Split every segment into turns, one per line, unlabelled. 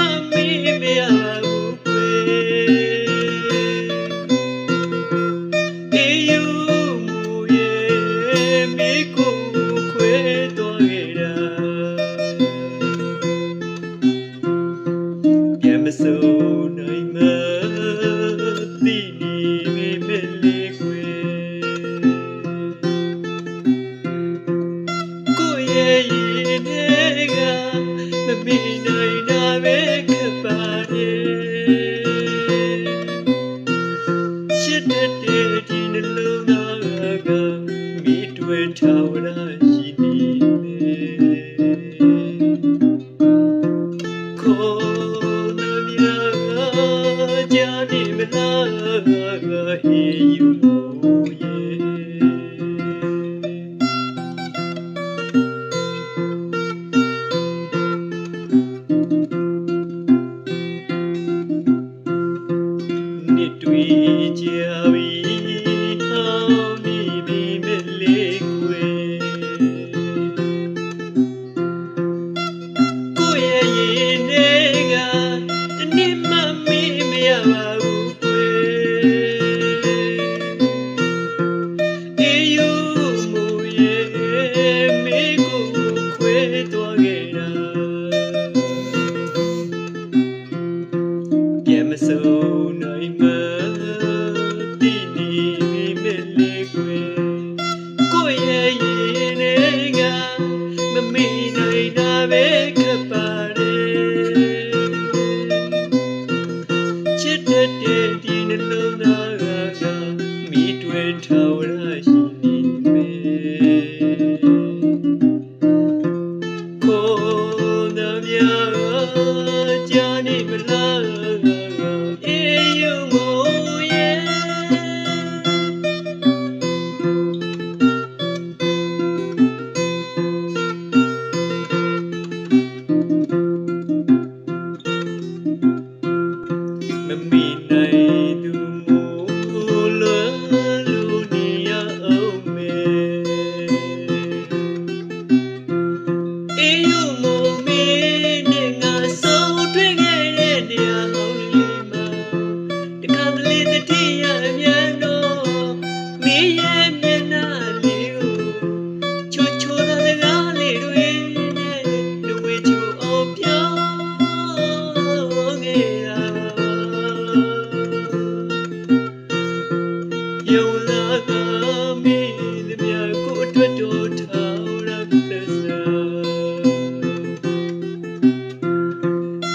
mami, mi. နှစ်တွေ့ကြ be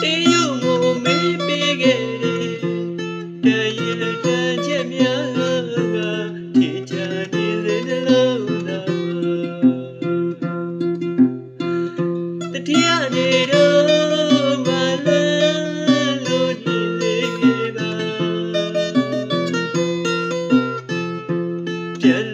တေယုံကိုမေးပေးခဲ့တယ်တရေတန်ချက်များကထေချာနေစေတလုံးသာတတိယနေတော့မလာလို့နေနေပါပြန်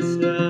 listen. Uh,